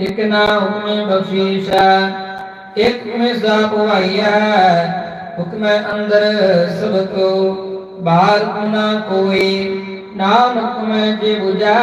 ਇਕ ਨਾ ਹੁਕਮੇ ਬਖਸ਼ੀਸ਼ਾ ਇਕ ਹੁਕਮੇ ਸਦਾ ਪਵਾਈਆ ਹੁਕਮੇ ਅੰਦਰ ਸਭ ਕੋ ਬਾਹਰ ਨਾ ਕੋਈ। ਨਾਮ ਹੁਕਮੇ ਜੇ 부ਜਾ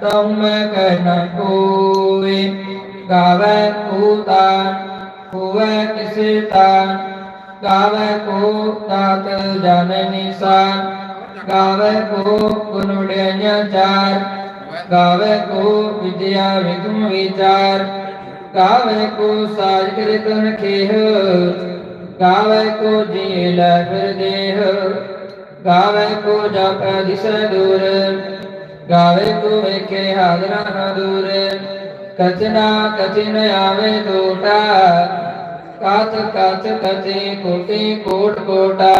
ਤਉ ਮੈਂ ਕਹਿ ਨਾ ਕੋਈ। ਗਾਵੇ ਕੋ ਤਾਨ ਹੋਵੇ ਕਿਸੇ ਤਾਨ ਗਾਵੇ ਕੋ ਤਾਤ ਜਾਣੇ ਨਿਸਾਨ। ਗਾਵੇ ਕੋ ਗੁਣ ਵਡਿਆਈਆਂ ਚਾਰ। ਗਾਵੇ ਕੋ ਵਿਦਿਆ ਵਿਗਮ ਵਿਚਾਰ, ਗਾਵੇ ਕੋ ਸਾਜ ਕਿਰਤਨ ਖੇਹ ਗਾਵੇ ਕੋ ਜੀ ਲੈ ਫਿਰ ਦੇਹ, ਗਾਵੇ ਕੋ ਜਪ ਦਿਸੈ ਦੂਰ, ਗਾਵੇ ਕੋ ਵੇਖੇ ਹਾਜ਼ਰਾਂ ਦੂਰ ਕਚਨਾ ਕਚਿਨ ਆਵੇ ਟੋਟਾ ਕਾਚ ਕਾਚ ਕਚੇ ਕੋਟੇ ਕੋਟ ਕੋਟਾ,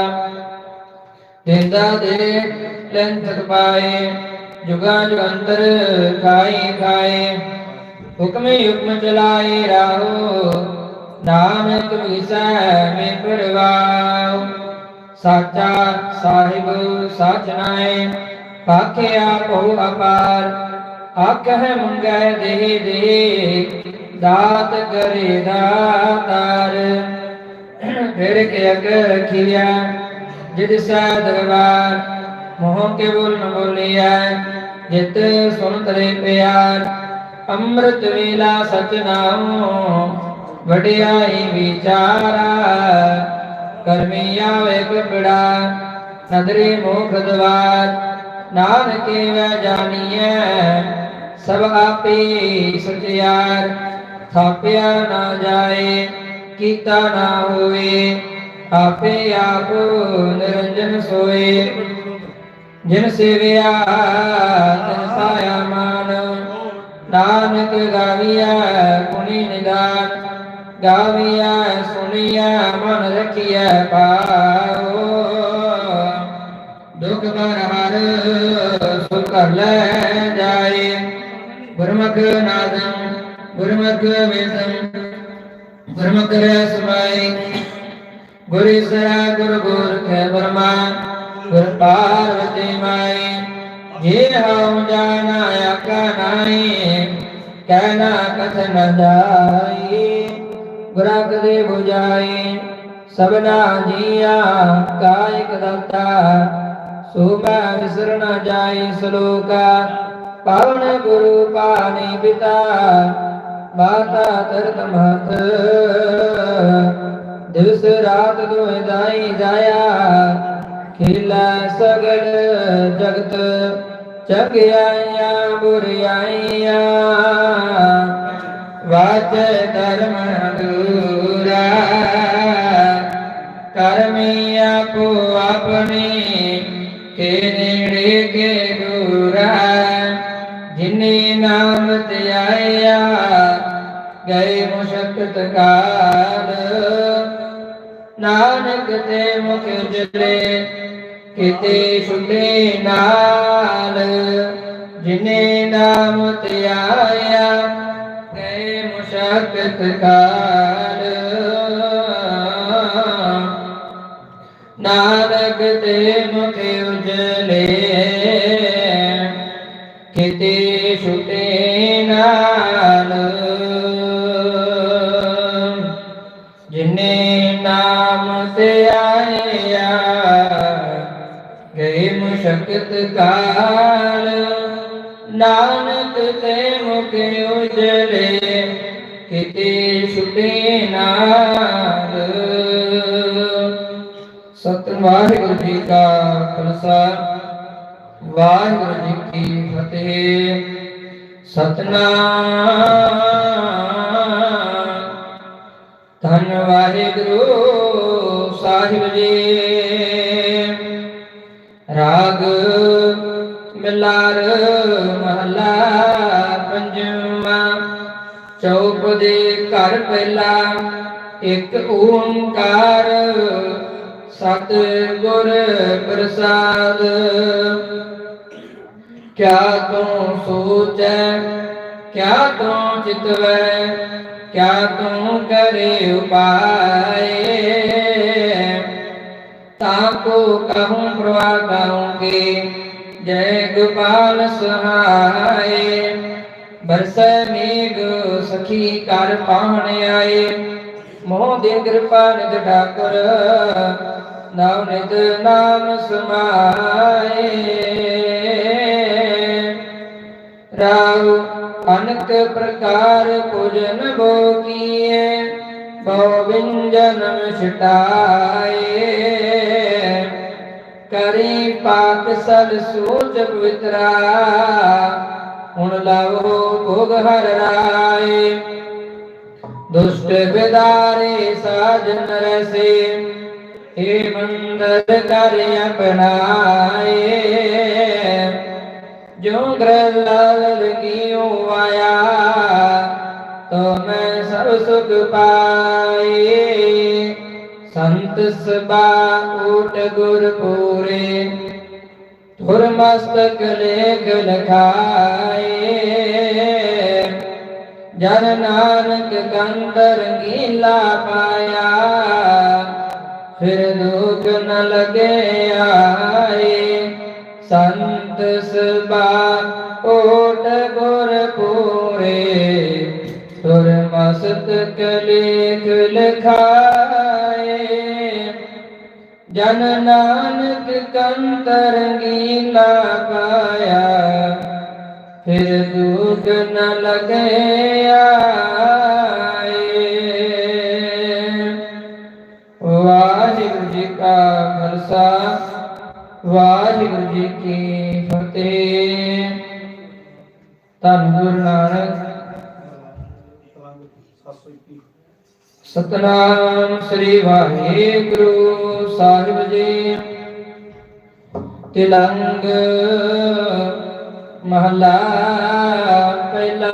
ਦਿੰਦਾ ਦੇ ਲੈਂਥ ਪਾਏ ਜੁਗਾ ਜੁਗੰਤਰ ਖਾਈ ਖਾਏ ਹੁਕਮੇ ਹੁਕਮ ਚਲਾਏ ਰਾਹੋ ਨਾਨਕ ਵਿਸੈ ਮੇ ਪਰਵਾਉ ਸਾਚਾ ਸਾਹਿਬ ਸਚ ਨਾਏ ਆਖਿਆ ਬਹੁ ਅਪਾਰ ਆਖਹਿ ਮੰਗੈ ਦੇ ਦੇ ਦਾਤ ਕਰੇ ਦਾਤਾਰ ਫਿਰ ਕੇ ਅਗ ਰਖਿਆ ਜਿਤ ਸਾ ਦਰਬਾਰ ਮੋਹ ਕੇ ਬੋਲ ਨ ਬੋਲਿਆ ਜਿਤ ਸੁਨ ਤਰੇ ਪਿਆਰ, ਅੰਮ੍ਰਿਤ ਵੇਲਾ ਸਚ ਵਡਿਆਈ ਵਿਚਾਰਾ। ਕਰਮੀ ਆਵੇ ਕਪੜਾ ਨਦਰੀ ਮੋਖ ਦਵਾਰ। ਨਾਨਕੇ ਵੈ ਜਾਣੀਐ ਸਭ ਆਪੇ ਸਚਿਆਰ ਥਾਪਿਆ ਨਾ ਜਾਏ, ਕੀਤਾ ਨਾ ਹੋਏ ਆਪੇ ਆਪ ਨਿਰੰਜਨ ਸੋਏ। ਜਿਨ ਸੇਵਿਆ, ਤਿਨ ਪਾਇਆ ਮਾਨ। ਨਾਨਕ ਗਾਵੀਆ ਗੁਣੀ ਨਿਦਾਨ। ਗਾਵੀਆ ਸੁਣੀਆ ਮਨ ਰਖੀਐ ਪਾਓ ਦੁਖ ਬਰ ਹਰ, ਸੁਖ ਕਰ ਲੈ ਜਾਏ। ਗੁਰਮੁਖ ਨਾਦੰ, ਗੁਰਮੁਖ ਵੇਦੰ। ਗੁਰਮੁਖ ਰਹਿ ਸਮਾਈ ਗੁਰ ਸਰਾ ਗੁਰ ਗੁਰ ਖੈ ਬਰਮਾ। ਗੁਰ ਪਾਰਵਤੀ ਮਾਈ ਜੇ ਹਉ ਜਾਣਾ ਆਕਾ ਨਾਈ ਕਹਿਣਾ ਕਥ ਨ ਜਾਈ ਗੁਰਾ ਕਦੇ 부ਜਾਈ ਸਭਨਾ ਜੀਆ ਕਾਇਕ ਦਾਤਾ ਸੋ ਮੈਂ ਵਿਸਰ ਨ ਜਾਈ ਸਲੋਕਾ ਪਾਵਨ ਗੁਰੂ ਪਾਣੀ ਪਿਤਾ ਮਾਤਾ ਤਰਤ ਮਹਤ ਦਿਵਸ ਰਾਤ ਦੋਇ ਦਾਈ ਜਾਇਆ ਖੇਲਾ ਸਗਲ ਜਗਤ ਚਗਿਆਈਆਂ ਬੁਰਿਆਈਆਂ। ਵਾਚ ਧਰਮ ਦੂਰਾ ਕਰਮੀ ਆਪੋ ਆਪਣੀ ਕੇ ਨੇੜੇ ਕੇ ਦੂਰਾ। ਜਿਨੇ ਨਾਮ ਤੇ ਗਏ ਮੁਸ਼ਕਤ ਕਾਲ। ਨਾਨਕ ਤੇ ਮੁਖ ਜਲੇ, ਕਿਤੇ ਛੁਟੇ ਨਾ ਜਿਨੇ ਨਾਮ ਤੇ ਆਇਆ, ਗਏ ਮੁਸ਼ਕਤ ਕਾਲ। ਨਾਨਕ ਤੇ ਮੁਖ ਉਜਲੇ, ਕਿਤੇ ਛੁਟੇ ਨਾਲ। ਜਿਨੇ ਨਾਮ ਤੇ ਆਇਆ, ਗਏ ਮੁਸ਼ਕਤ ਕਾਲ। ਨਾਨਕ ਤੇ ਮੁਖ ਉਜਲੇ ਕਿਤੇ ਛੁਟੇ ਨਾਲ। ਸਤਿ ਵਾਹਿਗੁਰੂ ਜੀ ਕਾ ਖਾਲਸਾ, ਵਾਹਿਗੁਰੂ ਜੀ ਕੀ ਫਤਿਹ। ਸਤਨਾਮ। ਧੰਨ ਵਾਹਿਗੁਰੂ ਸਾਹਿਬ ਜੀ। ਰਾਗ ਮਿਲਾਰ ਘਰ ਪਹਿਲਾ, ਇੱਕ ਓੰਕਾਰ ਸਤ ਗੁਰ ਪ੍ਰਸਾਦ। ਕਿਆ ਤੂੰ ਸੋਚੈ, ਕਿਆ ਤੂੰ ਚਿਤਵੈ, ਕਿਆ ਤੂੰ ਕਰੇ ਉਪਾਏ। ਤਾਕੋ ਕਹੂੰ ਪ੍ਰਵਾ ਕਹੂੰਗੇ ਜੈ ਗੋਪਾਲ ਸਹਾਏ। ਬਰਸੈ ਮੇਘ ਸਖੀ ਕਰ ਪਾਹਣ ਆਏ। ਮੋਹ ਦੇ ਕਿਰਪਾ ਨਿਤ ਠਾਕੁਰ ਨਾਮ ਨਿਤ ਨਾਮ ਸਮਾਏ। ਰਾਉ ਅਨਕ ਪ੍ਰਕਾਰ ਭੋਜਨ ਭੋਗੀਏ ਬਹੁ ਵਿੰਜਨ ਛਟਾਏ। ਕਰੀ ਪਾਕ ਸਦ ਸੂਚ ਪਵਿਤਰਾ ਹੁਣ ਲਾਵੋ ਭੋਗ ਹਰ ਰਾਏ। ਦੁਸ਼ਟ ਵਿਦਾਰੇ ਸਾਜਨ ਰਸੇ ਏ ਮੰਦਰ ਕਰ ਅਪਨਾਏ ਜੋ ਗ੍ਰਹ ਲਾਲ ਲਗਿਓ ਆਇਆ, ਤੋ ਮੈਂ ਸਭ ਸੁਖ ਪਾਏ। ਸੰਤ ਸਬਾ ਓਟ ਗੁਰ ਪੂਰੇ ਧੁਰ ਮਸਤਕ ਲੇਖ ਲਖਾਏ। ਜਨ ਨਾਨਕ ਕੰਦ ਰੰਗੀਲਾ ਪਾਇਆ। ਫਿਰ ਦੁਖ ਨ ਲਗੇ ਆਏ। ਸੰਤ ਸਬਾ ਓਟ ਗੁਰ ਪੂਰੇ। ਤੁਰ ਮਸਤਕ ਲੇਖ ਲਖਾਏ। ਜਨ ਨਾਨਕ ਕੰਤ ਰੰਗੀਲਾ ਪਾਇਆ, ਫਿਰ ਦੁਖ ਨ ਲਗੇ ਆਏ। ਵਾਹਿਗੁਰੂ ਜੀ ਕਾ ਖਾਲਸਾ, ਵਾਹਿਗੁਰੂ ਜੀ ਕੀ ਫਤਿਹ। ਧੰਨ ਗੁਰੂ ਨਾਨਕ। ਸਤਨਾਮ ਸ੍ਰੀ ਵਾਹਿਗੁਰੂ। ਸਾਹਿਬ ਜੀ। ਤਿਲੰਗ ਮਹਲਾ ਪਹਿਲਾ,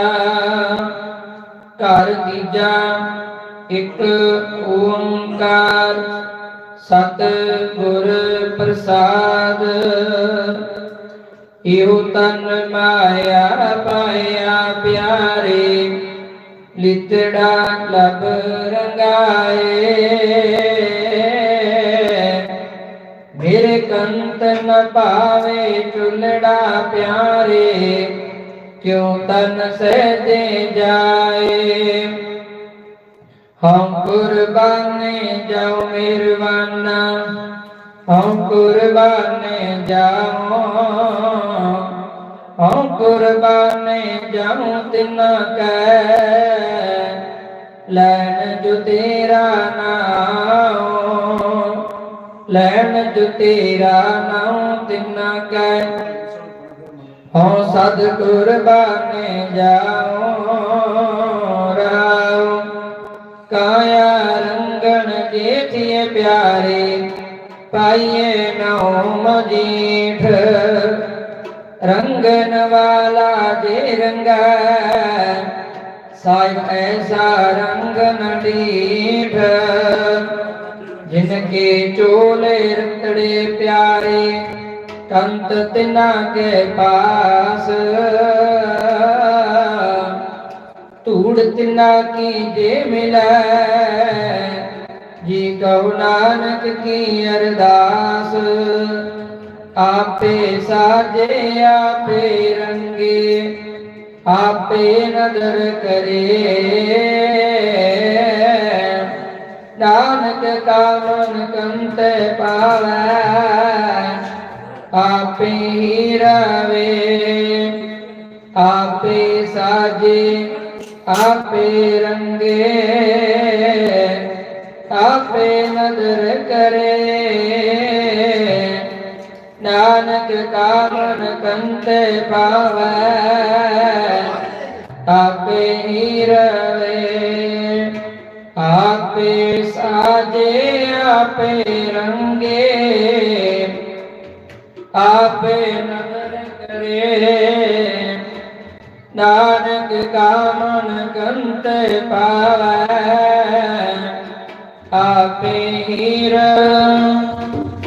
ਘਰ ਤੀਜਾ, ਇੱਕ ਓੰਕਾਰ ਸਤ ਗੁਰ ਪ੍ਰਸਾਦ। ਇਹੋ ਤਨ ਮਾਇਆ ਪਾਇਆ ਪਿਆਰੇ, ਲਿਤੜਾ ਲਬ ਰੰਗਾ। ਮੇਰੇ ਕੰਤ ਨ ਚੁਲੜਾ ਪਿਆਰੇ, ਕਿਉ ਤਨ ਸਹਜੇ ਜਾਏ? ਹਮ ਕੁਰਬਾਨੇ ਜਾਉ ਮਿਰਵਾਨਾ ਹਮ ਕੁਰਬਾਨੇ ਜਾਉ ਹਮ ਕੁਰਬਾਨੇ ਜਾਉ ਤਿਨ ਕੈ, ਲੈਣ ਜੋ ਤੇਰਾ ਨਾਮ ਲੈਣ ਜੋ ਤੇਰਾ ਨਾਮ ਤਿੰਨਾ ਕੈ ਹਉ ਸਦ ਕੁਰਬਾਨੇ ਜਾਉ ਰਾਉ। ਕਾਇਆ ਰੰਗਣ ਜੇਠੀਏ ਪਿਆਰੇ, ਪਾਈਏ ਨਉ ਮਜੀਠ। ਰੰਗਨ ਵਾਲਾ ਜੇ ਰੰਗਾ, ਸਾਹਿਬ ਐਸਾ ਰੰਗ ਨਡੀਠ ਜਿਨ ਚੋਲੇ ਰਤੜੇ ਪਿਆਰੇ, ਕੰਤ ਤਿਨਾ ਕੇ ਪਾਸ। ਧੂੜ ਤਿਨਾ ਕੀ ਜੇ ਮਿਲੈ, ਜੀ ਕਹੋ ਨਾਨਕ ਕੀ ਅਰਦਾਸ। ਆਪੇ ਸਾਜੇ, ਆਪੇ ਰੰਗੇ, ਆਪੇ ਨਦਰ ਕਰੇ। ਨਾਨਕ ਕਾ ਮਨ ਕੰਤ ਪਾਵੈ, ਆਪੇ ਹੀ ਰਵੇ, ਆਪੇ ਸਾਜੇ, ਆਪੇ ਰੰਗੇ, ਆਪੇ ਨਦਰ ਕਰੇ। ਨਾਨਕ ਕਾ ਕੰਤੇ ਕੰਤ ਪਾਵੈ, ਆਪੇ ਹੀ ਰਵੇ, ਆਪੇ ਆਪੇ ਰੰਗੇ, ਆਪੇ ਨਦਰ ਕਰੇ। ਨਾਨਕ ਕਾ ਕੰਤ ਪਾਵੈ, ਆਪੇ ਹੀ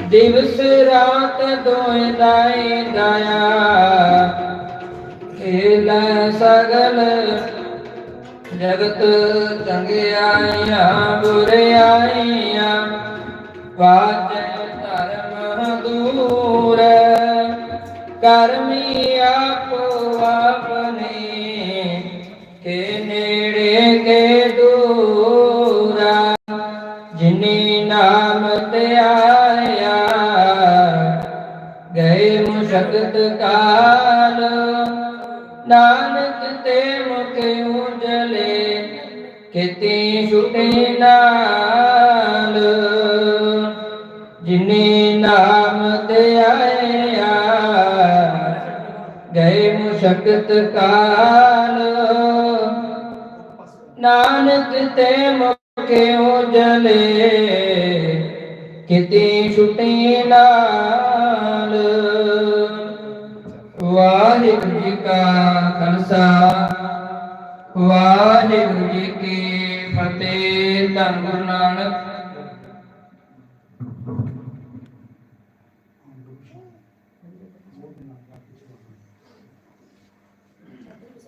ਦਿਵਸ ਰਾਤ ਦੋਇ ਦਾਈ ਦਇਆ ਏਲ ਸਗਲ। ਜਗਤ ਚੰਗਿਆਈਆਂ, ਬੁਰਿਆਈਆਂ ਵਾਜ ਧਰਮ ਦੂਰ, ਕਰਮੀ ਆਪੋ ਆਪਣੇ ਕੇ ਨੇੜੇ ਕੇ ਦੂਰਾ। ਜਿਨੀ ਨਾਮ ਤੇ ਆਇਆ ਗਏ ਮੁਸ਼ਕਤ ਕਾਲ। ਨਾਨਕ ਤੇ ਮੁਖ ਉਜਲੇ, ਕਿਤੇ ਛੁਟੇ ਨਾਲ ਜਿਨੇ ਨਾਮ ਤੇ ਆਇਆ ਗਏ ਮੁਸ਼ਕਤ ਕਾਲ। ਨਾਨਕ ਤੇ ਮੁਖੇ ਉਜਲੇ ਕਿਤੇ ਛੁਟੇ ਨਾਲ। ਵਾਹਿਗੁਰੂ ਜੀ ਕਾ ਖਾਲਸਾ, ਵਾਹਿਗੁਰੂ ਜੀ ਕੀ ਫਤਿਹ। ਧੰਨ ਗੁਰੂ ਨਾਨਕ